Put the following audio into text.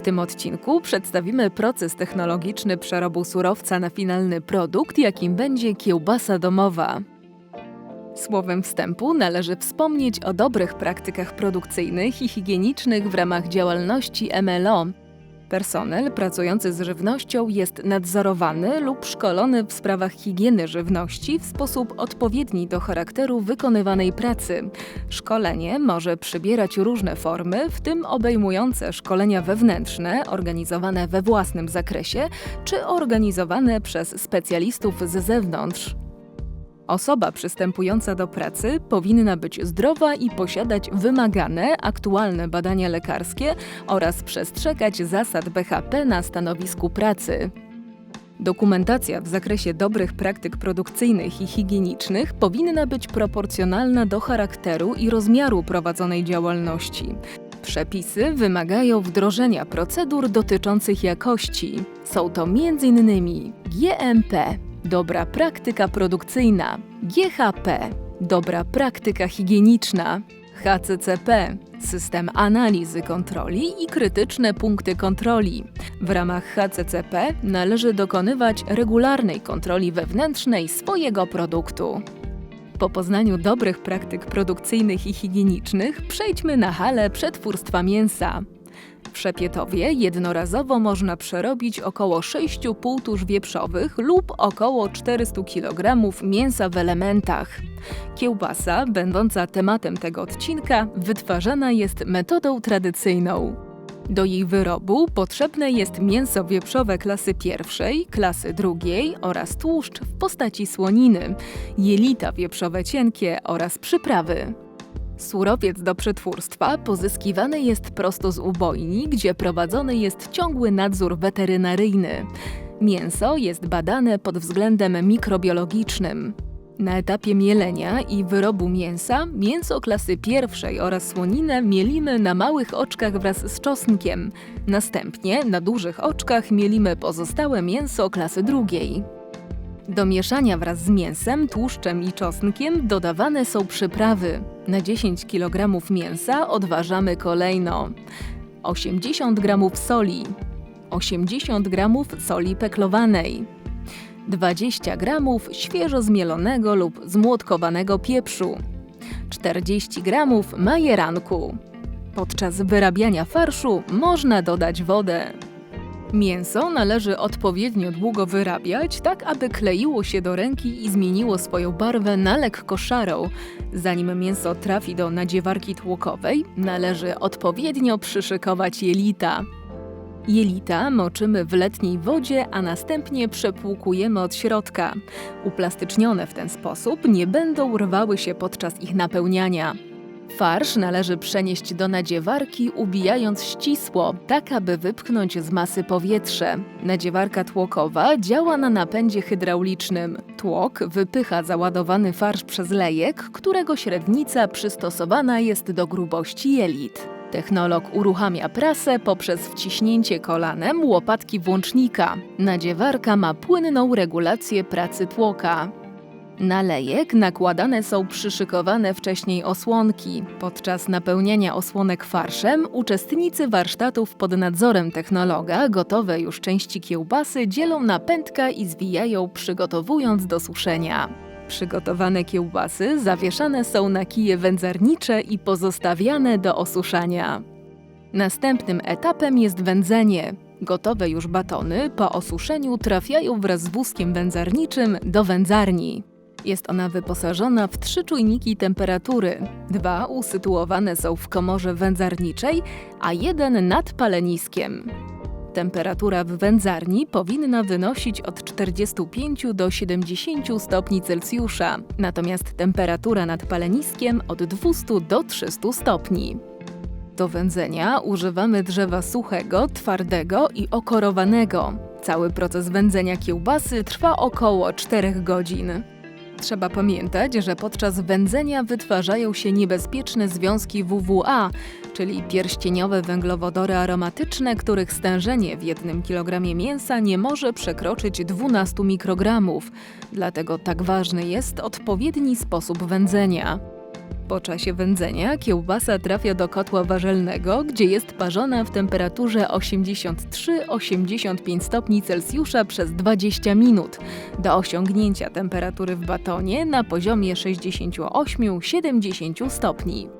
W tym odcinku przedstawimy proces technologiczny przerobu surowca na finalny produkt, jakim będzie kiełbasa domowa. Słowem wstępu należy wspomnieć o dobrych praktykach produkcyjnych i higienicznych w ramach działalności MLO. Personel pracujący z żywnością jest nadzorowany lub szkolony w sprawach higieny żywności w sposób odpowiedni do charakteru wykonywanej pracy. Szkolenie może przybierać różne formy, w tym obejmujące szkolenia wewnętrzne, organizowane we własnym zakresie, czy organizowane przez specjalistów z zewnątrz. Osoba przystępująca do pracy powinna być zdrowa i posiadać wymagane, aktualne badania lekarskie oraz przestrzegać zasad BHP na stanowisku pracy. Dokumentacja w zakresie dobrych praktyk produkcyjnych i higienicznych powinna być proporcjonalna do charakteru i rozmiaru prowadzonej działalności. Przepisy wymagają wdrożenia procedur dotyczących jakości. Są to m.in. GMP, dobra praktyka produkcyjna, GHP, dobra praktyka higieniczna, HCCP, system analizy kontroli i krytyczne punkty kontroli. W ramach HCCP należy dokonywać regularnej kontroli wewnętrznej swojego produktu. Po poznaniu dobrych praktyk produkcyjnych i higienicznych przejdźmy na halę przetwórstwa mięsa. W jednorazowo można przerobić około 6 półtusz wieprzowych lub około 400 kg mięsa w elementach. Kiełbasa, będąca tematem tego odcinka, wytwarzana jest metodą tradycyjną. Do jej wyrobu potrzebne jest mięso wieprzowe klasy pierwszej, klasy drugiej oraz tłuszcz w postaci słoniny, jelita wieprzowe cienkie oraz przyprawy. Surowiec do przetwórstwa pozyskiwany jest prosto z ubojni, gdzie prowadzony jest ciągły nadzór weterynaryjny. Mięso jest badane pod względem mikrobiologicznym. Na etapie mielenia i wyrobu mięsa, mięso klasy pierwszej oraz słoninę mielimy na małych oczkach wraz z czosnkiem. Następnie na dużych oczkach mielimy pozostałe mięso klasy drugiej. Do mieszania wraz z mięsem, tłuszczem i czosnkiem dodawane są przyprawy. Na 10 kg mięsa odważamy kolejno 80 g soli, 80 g soli peklowanej, 20 g świeżo zmielonego lub zmłotkowanego pieprzu, 40 g majeranku. Podczas wyrabiania farszu można dodać wodę. Mięso należy odpowiednio długo wyrabiać, tak aby kleiło się do ręki i zmieniło swoją barwę na lekko szarą. Zanim mięso trafi do nadziewarki tłokowej, należy odpowiednio przyszykować jelita. Jelita moczymy w letniej wodzie, a następnie przepłukujemy od środka. Uplastycznione w ten sposób nie będą rwały się podczas ich napełniania. Farsz należy przenieść do nadziewarki, ubijając ścisło, tak aby wypchnąć z masy powietrze. Nadziewarka tłokowa działa na napędzie hydraulicznym. Tłok wypycha załadowany farsz przez lejek, którego średnica przystosowana jest do grubości jelit. Technolog uruchamia prasę poprzez wciśnięcie kolanem łopatki włącznika. Nadziewarka ma płynną regulację pracy tłoka. Na lejek nakładane są przyszykowane wcześniej osłonki. Podczas napełniania osłonek farszem uczestnicy warsztatów pod nadzorem technologa gotowe już części kiełbasy dzielą na pętka i zwijają, przygotowując do suszenia. Przygotowane kiełbasy zawieszane są na kije wędzarnicze i pozostawiane do osuszania. Następnym etapem jest wędzenie. Gotowe już batony po osuszeniu trafiają wraz z wózkiem wędzarniczym do wędzarni. Jest ona wyposażona w trzy czujniki temperatury. Dwa usytuowane są w komorze wędzarniczej, a jeden nad paleniskiem. Temperatura w wędzarni powinna wynosić od 45 do 70 stopni Celsjusza, natomiast temperatura nad paleniskiem od 200 do 300 stopni. Do wędzenia używamy drzewa suchego, twardego i okorowanego. Cały proces wędzenia kiełbasy trwa około 4 godzin. Trzeba pamiętać, że podczas wędzenia wytwarzają się niebezpieczne związki WWA, czyli pierścieniowe węglowodory aromatyczne, których stężenie w jednym kilogramie mięsa nie może przekroczyć 12 mikrogramów. Dlatego tak ważny jest odpowiedni sposób wędzenia. Po czasie wędzenia kiełbasa trafia do kotła warzelnego, gdzie jest parzona w temperaturze 83-85 stopni Celsjusza przez 20 minut, do osiągnięcia temperatury w batonie na poziomie 68-70 stopni.